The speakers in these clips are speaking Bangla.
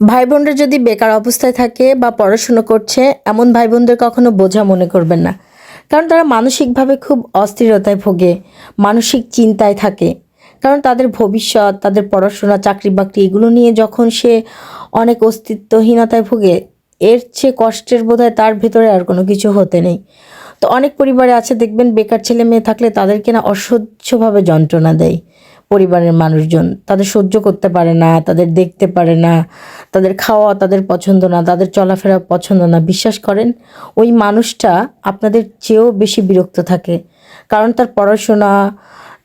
ভাই বোনরা যদি বেকার অবস্থায় থাকে বা পড়াশুনো করছে, এমন ভাই বোনদের কখনো বোঝা মনে করবেন না। কারণ তারা মানসিকভাবে খুব অস্থিরতায় ভোগে, মানসিক চিন্তায় থাকে। কারণ তাদের ভবিষ্যৎ, তাদের পড়াশোনা চাকরি বাকরি এগুলো নিয়ে যখন সে অনেক অস্তিত্বহীনতায় ভোগে, এর চেয়ে কষ্টের বোধহয় তার ভেতরে আর কোনো কিছু হতে নেই। তো অনেক পরিবারে আছে, দেখবেন বেকার ছেলে মেয়ে থাকলে তাদেরকে না অসহ্যভাবে যন্ত্রণা দেয়। পরিবারের মানুষজন, তাদের সহ্য করতে পারে না, তাদের দেখতে পারে না, তাদের খাওয়া তাদের পছন্দ না, তাদের চলাফেরা পছন্দ না। বিশ্বাস করেন, ওই মানুষটা আপনাদের চেয়েও বেশি বিরক্ত থাকে। কারণ তার পড়াশোনা,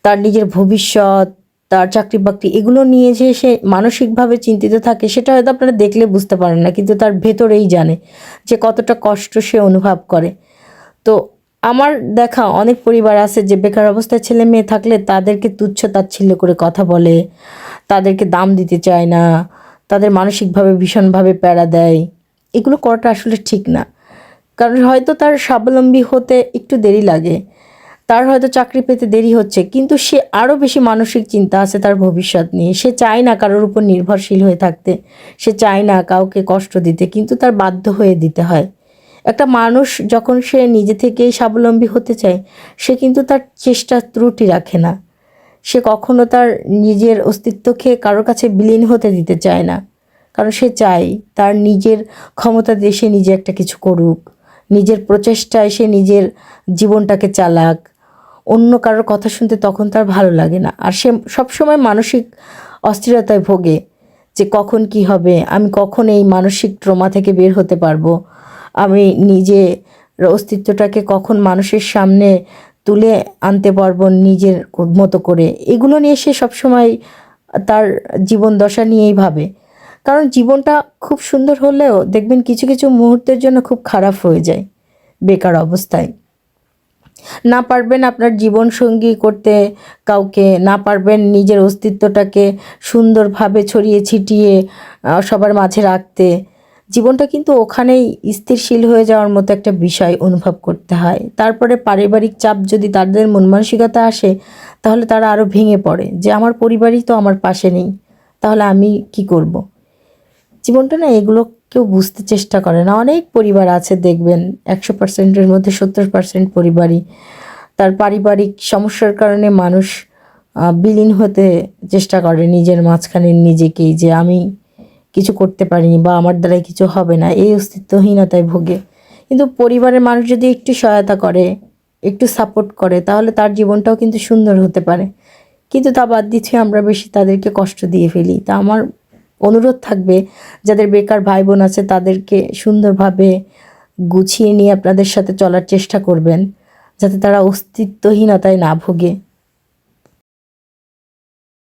তার নিজের ভবিষ্যৎ, তার চাকরি বাকরি এগুলো নিয়ে যে সে মানসিকভাবে চিন্তিত থাকে, সেটা হয়তো আপনারা দেখলে বুঝতে পারেন না, কিন্তু তার ভেতরেই জানে যে কতটা কষ্ট সে অনুভব করে। তো আমার দেখা অনেক পরিবার আছে যে বেকার অবস্থায় ছেলে মেয়ে থাকলে তাদেরকে তুচ্ছ তাচ্ছিল্য করে কথা বলে, তাদেরকে দাম দিতে চায় না, তাদের মানসিকভাবে ভীষণভাবে প্যারা দেয়। এগুলো করাটা আসলে ঠিক না। কারণ হয়তো তার স্বাবলম্বী হতে একটু দেরি লাগে, তার হয়তো চাকরি পেতে দেরি হচ্ছে, কিন্তু সে আরও বেশি মানসিক চিন্তা আছে তার ভবিষ্যৎ নিয়ে। সে চায় না কারোর উপর নির্ভরশীল হয়ে থাকতে, সে চায় না কাউকে কষ্ট দিতে, কিন্তু তার বাধ্য হয়ে দিতে হয়। একটা মানুষ যখন সে নিজে থেকেই স্বাবলম্বী হতে চায়, সে কিন্তু তার চেষ্টা ত্রুটি রাখে না। সে কখনো তার নিজের অস্তিত্বকে কারোর কাছে বিলীন হতে দিতে চায় না। কারণ সে চায় তার নিজের ক্ষমতা দিয়ে সে নিজে একটা কিছু করুক। নিজের প্রচেষ্টায় সে নিজের জীবনটাকে চালাক। অন্য কারোর কথা শুনতে তখন তার ভালো লাগে না। আর সে সবসময় মানসিক অস্থিরতায় ভোগে যে কখন কি হবে, আমি কখন এই মানসিক ট্রমা থেকে বের হতে পারব। আমি নিজে অস্তিত্বটাকে কখন মানুষের সামনে তুলে আনতে পারব নিজের মতো করে? এগুলো নিয়ে সে সবসময় তার জীবন দশা নিয়েই ভাবে। কারণ জীবনটা খুব সুন্দর হলেও দেখবেন কিছু কিছু মুহূর্তের জন্য খুব খারাপ হয়ে যায় বেকার অবস্থায়। না পারবেন আপনার জীবন সঙ্গী করতে কাউকে, না পারবেন নিজের অস্তিত্বটাকে সুন্দরভাবে ছড়িয়ে ছিটিয়ে সবার মাঝে রাখতে। জীবনটা কিন্তু ওখানেই স্থিরশীল হয়ে যাওয়ার মতো একটা বিষয় অনুভব করতে হয় তারপরে পারিবারিক চাপ যদি তাদের মন মানসিকতা আসে, তাহলে তারা আরও ভেঙে পড়ে যে, আমার পরিবারই তো আমার পাশে নেই, তাহলে আমি কি করব। জীবনটা না এগুলো কেউ বুঝতে চেষ্টা করে না অনেক পরিবার আছে, দেখবেন, একশো পার্সেন্টের মধ্যে সত্তর পার্সেন্ট পরিবারই তার পারিবারিক সমস্যার কারণে মানুষ বিলীন হতে চেষ্টা করে নিজের মাঝখানে নিজেকেই যে, আমি কিছু করতে পারিনি বা আমার দ্বারাই কিছু হবে না, এই অস্তিত্বহীনতায় ভোগে। কিন্তু পরিবারের মানুষ যদি একটু সহায়তা করে, একটু সাপোর্ট করে, তাহলে তার জীবনটাও কিন্তু সুন্দর হতে পারে। কিন্তু তা বাদ দিচ্ছে, আমরা বেশি তাদেরকে কষ্ট দিয়ে ফেলি। তা আমার অনুরোধ থাকবে, যাদের বেকার ভাই বোন আছে, তাদেরকে সুন্দরভাবে গুছিয়ে নিয়ে আপনাদের সাথে চলার চেষ্টা করবেন, যাতে তারা অস্তিত্বহীনতায় না ভোগে।